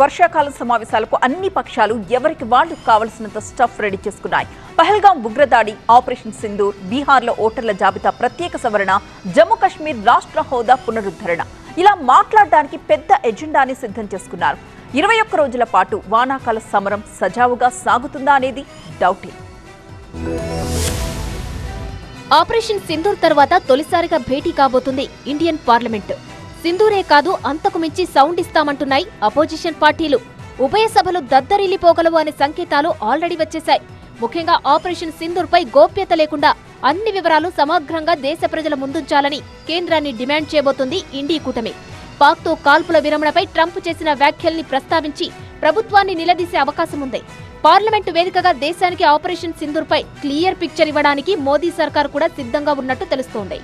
వర్షాకాల సమావేశాలకు అన్ని పక్షాలు ఎవరికి వాళ్ళు కావలసినంత స్టఫ్ రెడీ చేసుకున్నాయి. పహల్గాం ఉగ్రదాడి ఆపరేషన్ సింధూర్ బీహార్లో ఓటర్ల జాబితా ప్రత్యేక సవరణ జమ్మూ కాశ్మీర్ రాష్ట్ర హోదా పునరుద్ధరణ. ఇలా మాట్లాడడానికి పెద్ద ఎజెండాని సిద్ధం చేసుకున్నారు. ఇరవై ఒక్క రోజుల పాటు వానాకాల సమరం సజావుగా సాగుతుందా అనేది డౌటే. ఆపరేషన్ సింధూర్ తర్వాత తొలిసారిగా భేటీ కాబోతుంది ఇండియన్ పార్లమెంట్. సింధూరే కాదు అంతకు మించి సౌండ్ ఇస్తామంటున్నాయి అపోజిషన్ పార్టీలు. ఉభయ సభలు దద్దరిల్లిపోగలవు అనే సంకేతాలు ఆల్రెడీ వచ్చేశాయి. ముఖ్యంగా ఆపరేషన్ సింధూర్పై గోప్యత లేకుండా అన్ని వివరాలు సమగ్రంగా దేశ ప్రజల ముందుంచాలని కేంద్రాన్ని డిమాండ్ చేయబోతుంది ఇండీ కూటమి. పాక్తో కాల్పుల విరమణపై ట్రంప్ చేసిన వ్యాఖ్యల్ని ప్రస్తావించి ప్రభుత్వాన్ని నిలదీసే అవకాశం ఉంది పార్లమెంటు వేదికగా దేశానికి ఆపరేషన్ సింధూర్పై క్లియర్ పిక్చర్ ఇవ్వడానికి మోదీ సర్కార్ కూడా సిద్ధంగా ఉన్నట్టు తెలుస్తోంది.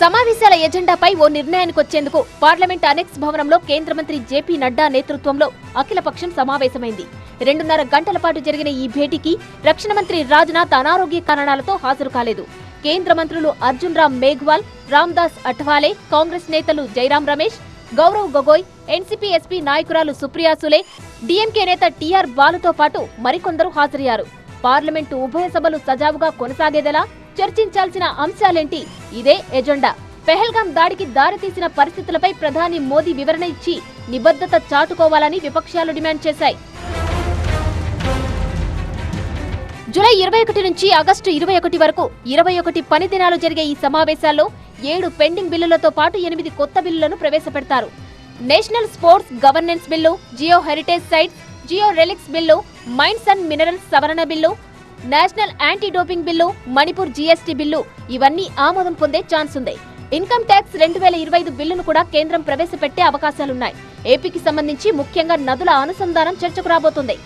సమావేశాల ఎజెండాపై ఓ నిర్ణయానికి వచ్చేందుకు పార్లమెంట్ అనెక్స్ భవనంలో కేంద్ర మంత్రి జేపీ నడ్డా నేతృత్వంలో అఖిలపక్షం సమావేశమైంది. రెండున్నర గంటల పాటు జరిగిన ఈ భేటీకి రక్షణ మంత్రి రాజ్నాథ్ అనారోగ్య కారణాలతో హాజరు కాలేదు. కేంద్ర మంత్రులు అర్జున్ రామ్ మేఘ్వాల్ రామ్దాస్ అఠ్వాలే కాంగ్రెస్ నేతలు జైరాం రమేష్ గౌరవ్ గొగోయ్ ఎన్సీపీ ఎస్పీ నాయకురాలు సుప్రియా సులే డీఎంకే నేత టీఆర్ బాలుతో పాటు మరికొందరు హాజరయ్యారు. పార్లమెంటు ఉభయ సభలు సజావుగా కొనసాగేదెలా చర్చించాల్సిన అంశాలేంటి? ఇదే ఎజెండా. పెహల్గాం దాడికి దారితీసిన పరిస్థితులపై ప్రధాని మోదీ వివరణ ఇచ్చి నిబద్ధత చాటుకోవాలని విపక్షాలు డిమాండ్ చేశాయి. జూలై ఇరవై ఒకటి నుంచి ఆగస్టు ఇరవై ఒకటి వరకు ఇరవై ఒకటి పని దినాలు జరిగే ఈ సమావేశాల్లో ఏడు పెండింగ్ బిల్లులతో పాటు ఎనిమిది కొత్త బిల్లులను ప్రవేశపెడతారు. National sports governance bill geo heritage sites geo relics bill mines and minerals సవరణ bill national anti doping bill Manipur GST bill ఇవన్నీ ఆమోదం పొందే ఛాన్స్ ఉంది ఇన్కమ్ ట్యాక్స్ రెండు వేల ఇరవై ఐదు బిల్లును కూడా కేంద్రం ప్రవేశపెట్టే అవకాశాలున్నాయి. ఏపీకి సంబంధించి ముఖ్యంగా నదుల అనుసంధానం చర్చకు రాబోతుంది.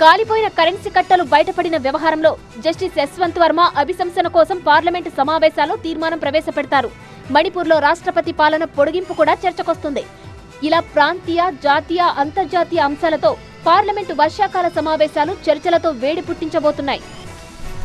కాలిపోయిన కరెన్సీ కట్టలు బయటపడిన వ్యవహారంలో జస్టిస్ యశ్వంత్ వర్మ అభిశంసన కోసం పార్లమెంటు సమావేశాల్లో తీర్మానం ప్రవేశపెడతారు. మణిపూర్లో రాష్ట్రపతి పాలన పొడిగింపు కూడా చర్చకొస్తుంది. ఇలా ప్రాంతీయ జాతీయ అంతర్జాతీయ అంశాలతో పార్లమెంటు వర్షాకాల సమావేశాలు చర్చలతో వేడి పుట్టించబోతున్నాయి.